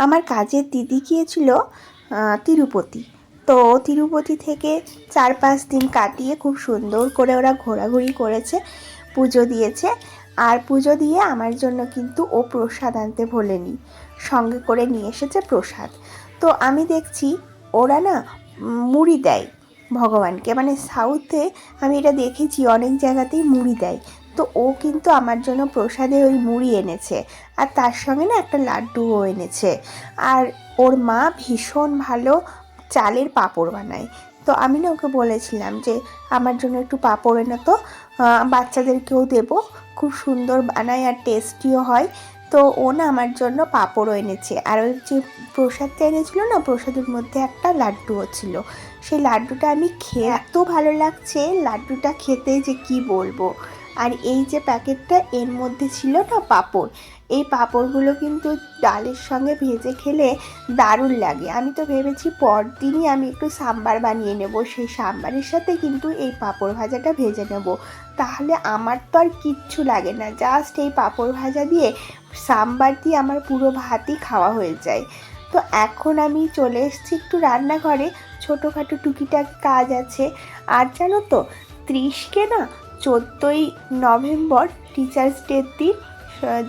আমার কাজের দিদি গিয়েছিল তিরুপতি। তো তিরুপতি থেকে চার পাঁচ দিন কাটিয়ে খুব সুন্দর করে ওরা ঘোরাঘুরি করেছে, পুজো দিয়েছে। আর পুজো দিয়ে আমার জন্য কিন্তু ও প্রসাদ আনতে ভোলেনি। সঙ্গে করে নিয়ে এসেছে প্রসাদ। তো আমি দেখছি ওরা না মুড়ি দেয় ভগবানকে। মানে সাউথে আমি এটা দেখেছি, অনেক জায়গাতেই মুড়ি দেয়। তো ও কিন্তু আমার জন্য প্রসাদে ওই মুড়ি এনেছে। আর তার সঙ্গে না একটা লাড্ডুও এনেছে। আর ওর মা ভীষণ ভালো চালের পাঁপড় বানায়। তো আমি না ওকে বলেছিলাম যে, আমার জন্য একটু পাঁপড় এনে তো বাচ্চাদেরকেও দেবো। খুব সুন্দর বানায় আর টেস্টিও হয়। তো ও না আমার জন্য পাঁপড়ও এনেছে। আর ওই যে প্রসাদটা এনেছিল না, প্রসাদের মধ্যে একটা লাড্ডুও ছিল। সেই লাড্ডুটা আমি খেয়ে এত ভালো লাগছে, লাড্ডুটা খেতে যে কি বলব। আর এই যে প্যাকেটটা, এর মধ্যে ছিল না পাঁপড়। এই পাঁপড়গুলো কিন্তু ডালের সঙ্গে ভেজে খেলে দারুণ লাগে। আমি তো ভেবেছি পরদিনই আমি একটু সাম্বার বানিয়ে নেব, সেই সাম্বারের সাথে কিন্তু এই পাঁপড় ভাজাটা ভেজে নেব। তাহলে আমার তো আর কিচ্ছু লাগে না জাস্ট এই পাঁপড় ভাজা দিয়ে সাম্বার দিয়ে আমার পুরো ভাতই খাওয়া হয়ে যায়। তো এখন আমি চলে এসেছি একটু রান্নাঘরে, ছোটোখাটো টুকিটাক কাজ আছে। আর জানো তো, ত্রিশকে না চোদ্দোই নভেম্বর টিচার্স ডের দিন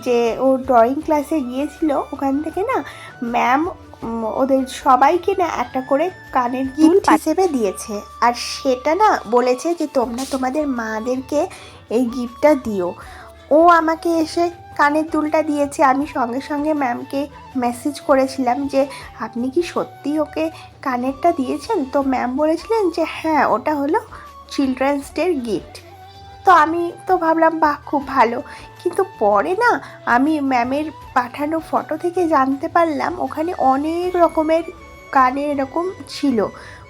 যে ও ড্রয়িং ক্লাসে গিয়েছিল ওখান থেকে না ম্যাম ওদের সবাইকে না একটা করে কানের গিফট হিসেবে দিয়েছে। আর সেটা না বলেছে যে তোমরা তোমাদের মাদেরকে এই গিফটটা দিও। ও আমাকে এসে কানের দুলটা দিয়েছে। আমি সঙ্গে সঙ্গে ম্যামকে মেসেজ করেছিলাম যে আপনি কি সত্যি ওকে কানেরটা দিয়েছেন? তো ম্যাম বলেছিলেন যে হ্যাঁ ওটা হলো চিলড্রেন্স ডের গিফট তো আমি তো ভাবলাম, বাহ, খুব ভালো। কিন্তু পরে না আমি ম্যামের পাঠানো ফটো থেকে জানতে পারলাম, ওখানে অনেক রকমের কানের এরকম ছিল।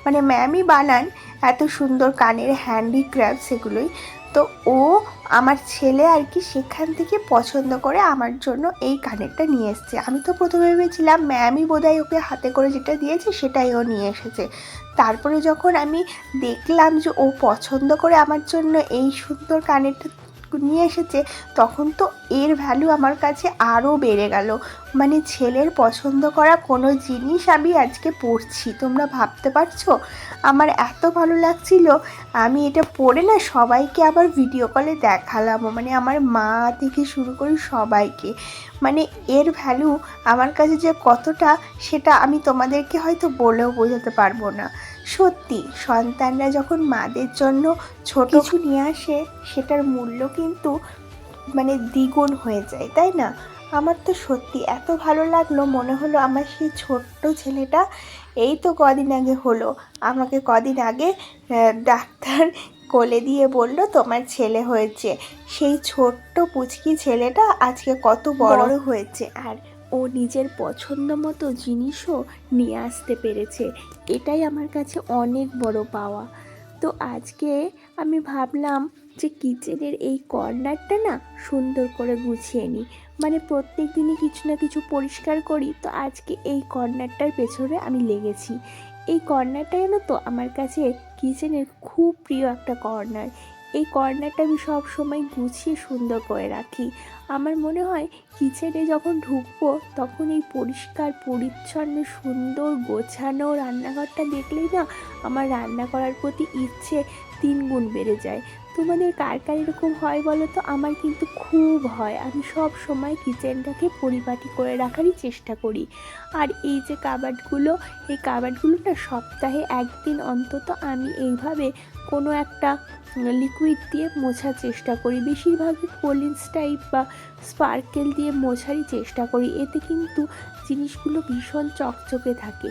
মানে ম্যামই বানান এত সুন্দর কানের হ্যান্ডিক্রাফট সেগুলোই তো ও আমার ছেলে আর কি সেখান থেকে পছন্দ করে আমার জন্য এই কানেরটা নিয়ে এসছে। আমি তো প্রথমে ভেবেছিলাম, ম্যামই বোধহয় ওকে হাতে করে যেটা দিয়েছে সেটাই ও নিয়ে এসেছে। তারপরে যখন আমি দেখলাম যে ও পছন্দ করে আমার জন্য এই সুন্দর কানেরটা নিয়ে এসেছে, তখন তো এর ভ্যালু আমার কাছে আরও বেড়ে গেল। মানে ছেলের পছন্দ করা কোনো জিনিস আমি আজকে পড়ছি তোমরা ভাবতে পারছ? আমার এত ভালো লাগছিল, আমি এটা পড়ে না সবাইকে আবার ভিডিও কলে দেখালাম। মানে আমার মা থেকে শুরু করে সবাইকে। মানে এর ভ্যালু আমার কাছে যে কতটা, সেটা আমি তোমাদেরকে হয়তো বলেও বোঝাতে পারব না। সত্যি সন্তানরা যখন মাদের জন্য ছোট কিছু নিয়ে আসে সেটার মূল্য কিন্তু মানে দ্বিগুণ হয়ে যায় তাই না? আমার তো সত্যি এত ভালো লাগল মনে হলো আমার সেই ছোট্ট ছেলেটা এই তো কদিন আগে হলো। আমাকে কদিন আগে ডাক্তার কোলে দিয়ে বলল তোমার ছেলে হয়েছে। সেই ছোট্ট পুচকি ছেলেটা আজকে কত বড় হয়েছে। আর ও নিজের পছন্দ মতো জিনিসও নিয়ে আসতে পেরেছে। এটাই আমার কাছে অনেক বড় পাওয়া। তো আজকে আমি ভাবলাম যে কিচেনের এই কর্নারটা না সুন্দর করে গুছিয়ে নিই। মানে প্রত্যেক দিনই কিছু না কিছু পরিষ্কার করি। তো আজকে এই কর্নারটার পেছনে আমি লেগেছি। এই কর্নারটা জানো তো আমার কাছে কিচেনের খুব প্রিয় একটা কর্নার। এই কর্নারটা আমি সব সময় গুছিয়ে সুন্দর করে রাখি। আমার মনে হয় কিচেনে যখন ঢুকবো, তখন এই পরিষ্কার, পরিচ্ছন্ন, সুন্দর, গোছানো রান্নাঘরটা দেখলেই না আমার রান্না করার প্রতি ইচ্ছে তিন গুণ বেড়ে যায়। তোমাদের কার কার এরকম হয় বলো তো? আমার কিন্তু খুব হয়। আমি সব সময় কিচেনটাকে পরিপাটি করে রাখারই চেষ্টা করি। আর এই যে কাবাডগুলো, এই কাবাডগুলো না সপ্তাহে একদিন অন্তত আমি এইভাবে কোনো একটা লিকুইড দিয়ে মোছার চেষ্টা করি। বেশিরভাগই কোলিন্স টাইপ বা স্পার্কেল দিয়ে মোছারই চেষ্টা করি। এতে কিন্তু জিনিসগুলো ভীষণ চকচকে থাকে।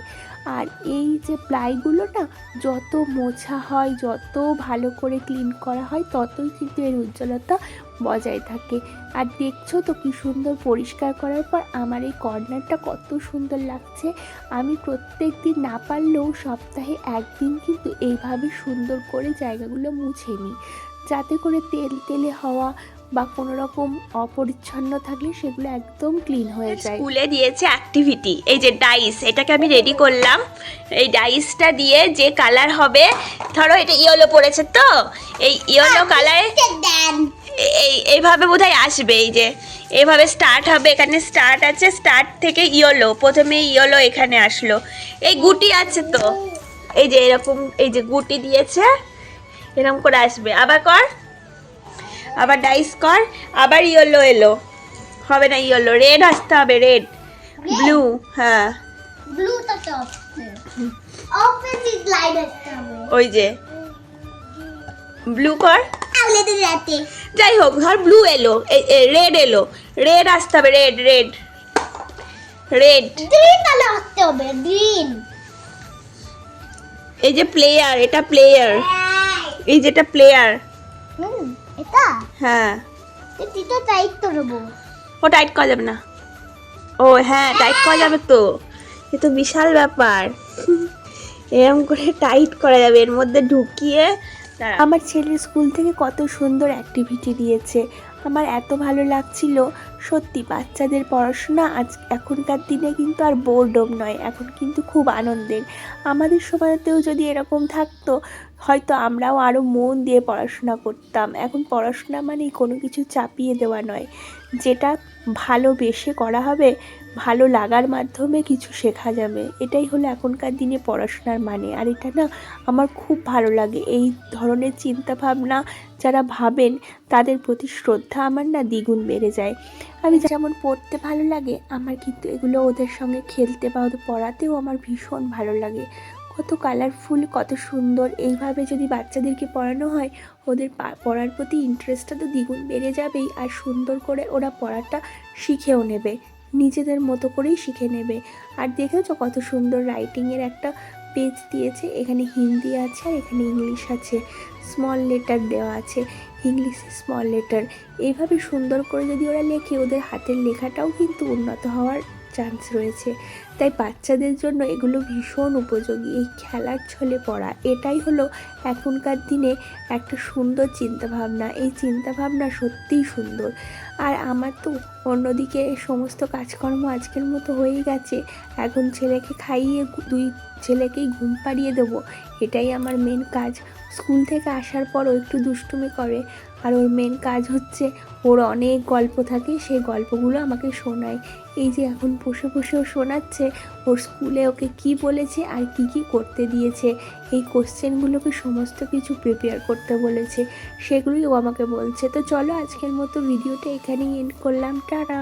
আর এই যে প্লাইগুলো না, যত মোছা হয়, যত ভালো করে ক্লিন করা হয়, ততই কিন্তু এর উজ্জ্বলতা বজায় থাকে। আর দেখছ তো কি সুন্দর পরিষ্কার করার পর আমার এই কর্নারটা কত সুন্দর লাগছে। আমি প্রত্যেক দিন না পারলেও সপ্তাহে একদিন কিন্তু এইভাবে সুন্দর করে জায়গাগুলো মুছে নিই। যাতে করে তেল তেলে হওয়া বা কোনো রকম অপরিচ্ছন্ন থাকলে সেগুলো একদম ক্লিন হয়ে যায়। স্কুলে দিয়েছে অ্যাক্টিভিটি এই যে ডাইস এটাকে আমি রেডি করলাম। এই ডাইসটা দিয়ে যে কালার হবে ধরো এটা ইয়েলো পড়েছে তো এই ইয়েলো কালারে এ- এই এইভাবে বোধহয় আসবে এই যে এভাবে স্টার্ট হবে এখানে স্টার্ট আছে স্টার্ট থেকে ইয়োলো প্রথমে ইয়োলো এখানে আসলো। এই গুটি আছে তো এই যে এরকম এই যে গুটি দিয়েছে এরকম করে আসবে। আবার কর আবার ডাইস কর আবার ইয়েলো এলো। হবে না ইয়েলো রেড আসতে হবে রেড ব্লু হ্যাঁ। ওই যে। ব্লু কর। রাতে। যাই হোক ধর ব্লু এলো রেড এলো। রেড আসতে হবে রেড রেড রেড গ্রিন তাহলে আসতে হবে গ্রিন এই যে প্লেয়ার এটা প্লেয়ার এই যেটা প্লেয়ার হুম এটা? হ্যাঁ। এটা টাইট করব ও টাইট করা যাবে না। ও হ্যাঁ টাইট করা যাবে তো। এ তো বিশাল ব্যাপার। এরম করে টাইট করা যাবে এর মধ্যে ঢুকিয়ে। আমার ছেলের স্কুল থেকে কত সুন্দর অ্যাক্টিভিটি দিয়েছে। আমার এত ভালো লাগছিল। সত্যি, বাচ্চাদের পড়াশোনা আজ এখনকার দিনে কিন্তু আর বোর্ডম নয়, এখন কিন্তু খুব আনন্দের। আমাদের সময়তেও যদি এরকম থাকতো, হয়তো আমরাও আরও মন দিয়ে পড়াশোনা করতাম। এখন পড়াশোনা মানেই কোনো কিছু চাপিয়ে দেওয়া নয়। যেটা ভালোবেসে করা হবে ভালো লাগার মাধ্যমে কিছু শেখা যাবে। এটাই হলো এখনকার দিনে পড়াশোনার মানে। আর এটা না আমার খুব ভালো লাগে। এই ধরনের চিন্তা ভাবনা যারা ভাবেন, তাদের প্রতি শ্রদ্ধা আমার না দ্বিগুণ বেড়ে যায়। আমি যেমন পড়তে ভালো লাগে, আমার কিন্তু এগুলো ওদের সঙ্গে খেলতে বা ওদের পড়াতেও আমার ভীষণ ভালো লাগে। কত কালারফুল কত সুন্দর। এইভাবে যদি বাচ্চাদেরকে পড়ানো হয়, ওদের পড়ার প্রতি ইন্টারেস্টটা তো দ্বিগুণ বেড়ে যাবেই। আর সুন্দর করে ওরা পড়াটা শিখেও নেবে। নিজেদের মতো করেই শিখে নেবে। আর দেখেছ কত সুন্দর রাইটিংয়ের একটা পেজ দিয়েছে? এখানে হিন্দি আছে আর এখানে ইংলিশ আছে। স্মল লেটার দেওয়া আছে। ইংলিশে স্মল লেটার এইভাবে সুন্দর করে যদি ওরা লেখে, ওদের হাতের লেখাটাও কিন্তু উন্নত হওয়ার চান্স রয়েছে। তাই বাচ্চাদের জন্য এগুলো ভীষণ উপযোগী, এই খেলার ছলে পড়া। এটাই হলো এখনকার দিনে একটা সুন্দর চিন্তাভাবনা। এই চিন্তাভাবনা সত্যিই সুন্দর। আর আমার তো অন্যদিকে সমস্ত কাজকর্ম আজকের মতো হয়েই গেছে। এখন ছেলেকে খাইয়ে দুই ছেলেকেই ঘুম পাড়িয়ে দেবো। এটাই আমার মেন কাজ। স্কুল থেকে আসার পরও একটু দুষ্টুমি করে। আর ওর মেন কাজ হচ্ছে ওর অনেক গল্প থাকে, সেই গল্পগুলো আমাকে শোনায়। এই যে এখন বসে বসেও শোনাচ্ছে ওর স্কুলে ওকে কি বলেছে আর কি কি করতে দিয়েছে, এই কোশ্চেনগুলোকে সমস্ত কিছু প্রিপেয়ার করতে বলেছে, সেগুলোই ও আমাকে বলছে। তো চলো আজকের মতো ভিডিওটা এখানেই এন্ড করলাম। টাটা!